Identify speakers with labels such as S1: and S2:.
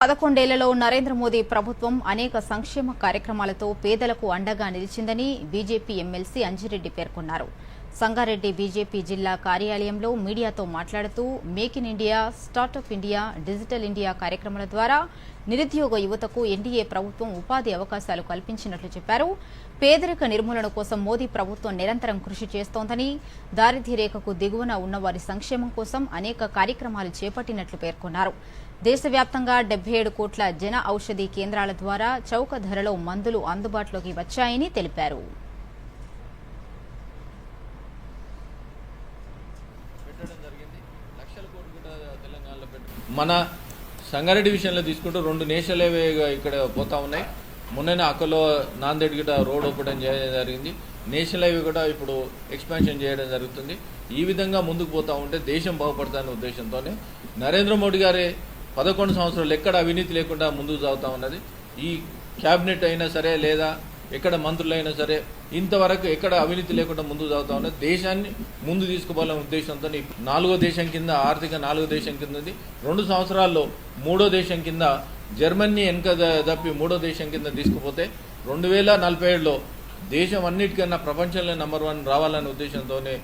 S1: పదకొండేళ్ళలో నరేంద్ర మోదీ ప్రభుత్వం అనేక సంక్షేమ కార్యక్రమాలతో పేదలకు అండగా నిలిచిందని బీజేపీ ఎమ్మెల్సీ అంజిరెడ్డి పేర్కొన్నారు. సంగారెడ్డి బీజేపీ జిల్లా కార్యాలయంలో మీడియాతో మాట్లాడుతూ make in India startup India digital India కార్యక్రమాల ద్వారా నిరుద్యోగ యువతకు ఎన్డీఏ ప్రభుత్వం ఉపాధి అవకాశాలు కల్పించినట్లు చెప్పారు. పేదరిక నిర్మూలన కోసం మోదీ ప్రభుత్వం నిరంతరం కృషి చేస్తోందని దారిద్ర్యరేఖకు దిగువన ఉన్నవారి సంక్షేమం కోసం అనేక కార్యక్రమాలు చేపట్టినట్లు పేర్కొన్నారు. దేశవ్యాప్తంగా డెబ్బై ఏడు కోట్ల జన ఔషధి కేంద్రాల ద్వారా చౌక ధరలో మందులు అందుబాటులోకి వచ్చాయని తెలిపారు.
S2: పెట్టడం జరిగింది. లక్షల కోట్లు కూడా తెలంగాణలో పెట్ట మన సంగారెడ్డి విషయంలో తీసుకుంటే రెండు నేషనల్ హైవే ఇక్కడ పోతా ఉన్నాయి. మొన్ననే అక్కలో నాందేడ్ గిట రోడ్ ఓపెన్ చేయడం జరిగింది. నేషనల్ హైవే కూడా ఇప్పుడు ఎక్స్పాన్షన్ చేయడం జరుగుతుంది. ఈ విధంగా ముందుకు పోతా ఉంటే దేశం బాగుపడతానే ఉద్దేశంతోనే నరేంద్ర మోడీ గారి పదకొండు సంవత్సరాలు ఎక్కడ అవినీతి లేకుండా ముందుకు సాగుతా ఉన్నది. ఈ క్యాబినెట్ అయినా సరే లేదా ఎక్కడ మంత్రులైనా సరే ఇంతవరకు ఎక్కడ అవినీతి లేకుండా ముందుకు సాగుతా ఉన్నది దేశాన్ని ముందు తీసుకోవాలనే ఉద్దేశంతో నాలుగో దేశం కింద ఆర్థిక నాలుగో దేశం కింద రెండు సంవత్సరాల్లో మూడో దేశం కింద జర్మనీ వెనుక తప్పి మూడో దేశం కింద తీసుకుపోతే రెండు వేల నలభై ఏడులో దేశం అన్నిటికన్నా ప్రపంచంలో నెంబర్ వన్ రావాలనే ఉద్దేశంతోనే